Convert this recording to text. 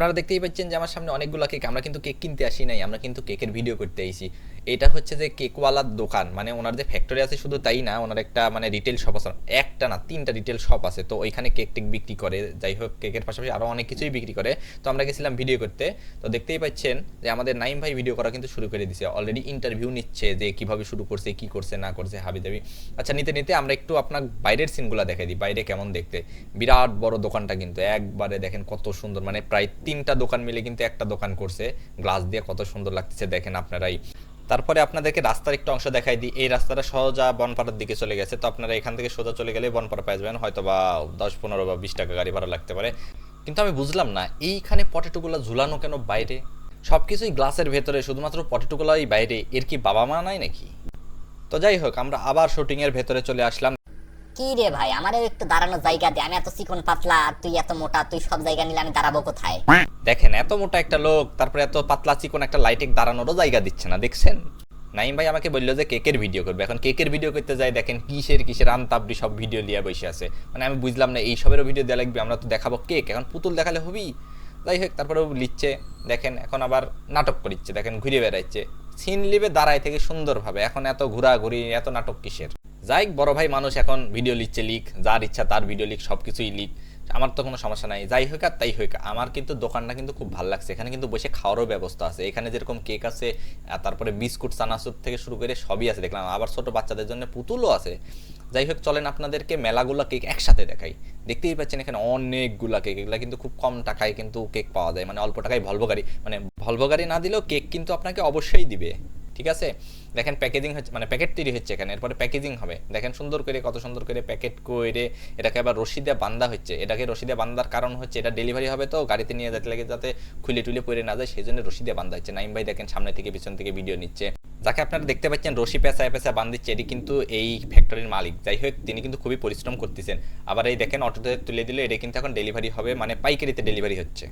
আপনারা দেখতেই পাচ্ছেন যে আমার সামনে অনেকগুলো কেক আমরা কিন্তু কেক কিনতে আসি নাই, আমরা কিন্তু কেকের ভিডিও করতে আইছি। এটা হচ্ছে যে কেকওয়ালার দোকান মানে ওনার যে ফ্যাক্টরি আছে শুধু তাই না, ওনার একটা মানে রিটেল শপ আছে, একটা না, তিনটা রিটেল শপ আছে, তো ওইখানে কেক টেক বিক্রি করে, যাই হোক কেকের পাশাপাশি আরও অনেক কিছুই বিক্রি করে। তো আমরা গেছিলাম ভিডিও করতে, তো দেখতেই পাচ্ছেন যে আমাদের নাইম ভাই ভিডিও করা কিন্তু শুরু করে দিছে। অলরেডি ইন্টারভিউ নিচ্ছে যে কীভাবে শুরু করছে, কি করছে, না করছে হাবি দাবি আচ্ছা নিতে নিতে আমরা একটু আপনার বাইরের সিনগুলো দেখাই দিই, বাইরে কেমন দেখতে। বিরাট বড় দোকানটা কিন্তু, একবারে দেখেন কত সুন্দর মানে প্রায় তিনটা দোকান মিলে কিন্তু একটা দোকান করছে। গ্লাস দিয়ে কত সুন্দর লাগতেছে দেখেন আপনারাই। তারপরে আপনাদেরকে রাস্তার একটু অংশ দেখাই দিই। এই রাস্তাটা সোজা বনপাড়ার দিকে চলে গেছে। তো আপনারা এখান থেকে সোজা চলে গেলে বনপাড়া পেয়ে যাবেন। হয়তো বা দশ, পনেরো বা বিশ টাকা গাড়ি ভাড়া লাগতে পারে। কিন্তু আমি বুঝলাম না, এইখানে পটেটোগুলো ঝুলানো কেন বাইরে? সব কিছুই গ্লাসের ভেতরে, শুধুমাত্র পটেটোগুলোই বাইরে। এর কি বাবা মা নাই নাকি? তো যাই হোক, আমরা আবার শুটিংয়ের ভেতরে চলে আসলাম। কি রে ভাই? আমারও একটু দাঁড়ানোর জায়গা দে। আমি এত চিকন পাতলা, তুই এত মোটা, তুই সব জায়গা নিলে আমি দাঁড়াবো কোথায়? দেখেন, এত মোটা একটা লোক, তারপরে এত পাতলা, চিকন একটা লাইটিং দাঁড়ানোরও জায়গা দিচ্ছে না, দেখছেন? নাইম ভাই আমাকে বলল যে কেকের ভিডিও করবে। এখন কেকের ভিডিও করতে যাই, দেখেন কিসের কিসের আনতাবড়ি সব ভিডিও নিয়ে বসে আছে। মানে আমি বুঝলাম না, এই সবেরও ভিডিও দেওয়া লাগবে, আমরা তো দেখাবো কেক। এখন পুতুল দেখালে হবি? যাই হোক, তারপরেও লিখছে, দেখেন, এখন আবার নাটক করিচ্ছে, দেখেন ঘুরে বেড়াচ্ছে। সিন লিবে দাঁড়ায় থেকে সুন্দরভাবে, এখন এত ঘোরাঘুরি, এত নাটক কিসের? যাই বড় ভাই মানুষ এখন ভিডিও লিখছে, লিখ। যার ইচ্ছা তার ভিডিও লিখ সব কিছুই লিখ। আমার তো কোনো সমস্যা নাই। যাই হোক আর তাই হোক। আমার কিন্তু দোকানটা কিন্তু খুব ভালো লাগছে। এখানে কিন্তু বসে খাওয়ারও ব্যবস্থা আছে। এখানে যেরকম কেক আছে তারপরে বিস্কুট, চানাচুর থেকে শুরু করে সবই আছে। দেখলাম আবার ছোট বাচ্চাদের জন্য পুতুলও আছে। যাই হোক, চলেন আপনাদেরকে মেলাগুলো কেক একসাথে দেখাই। দেখতেই পাচ্ছেন এখানে অনেকগুলা কেক এগুলো কিন্তু খুব কম টাকায় কিন্তু কেক পাওয়া যায়। মানে অল্প টাকায় ভলভো গাড়ি। মানে ভলভো গাড়ি না দিলেও কেক কিন্তু আপনাকে অবশ্যই দিবে। ঠিক আছে? দেখেন প্যাকেজিং হচ্ছে মানে প্যাকেট তৈরি হচ্ছে এখানে, এরপরে প্যাকেজিং হবে। দেখেন সুন্দর করে, কত সুন্দর করে প্যাকেট করে এটাকে আবার রশি দিয়ে বান্ধা হচ্ছে। এটাকে রশি দিয়ে বান্ধার কারণ হচ্ছে, এটা ডেলিভারি হবে তো, গাড়িতে নিয়ে যেতে লাগে যাতে খুলে টুলে পরে না যায় সেই জন্য রশি দিয়ে বান্ধা হচ্ছে। নাইম ভাই দেখেন সামনে থেকে, পিছন থেকে ভিডিও নিচ্ছে। যাকে আপনারা দেখতে পাচ্ছেন, রশি পেঁচায় পেঁচা বান্ধিচ্ছে, এটি কিন্তু এই ফ্যাক্টরির মালিক। যাই হোক, তিনি কিন্তু খুবই পরিশ্রম করতেছেন। আবার এই দেখেন, অটোতে তুলে দিলে, এটা কিন্তু এখন ডেলিভারি হবে মানে পাইকারিতে ডেলিভারি হচ্ছে।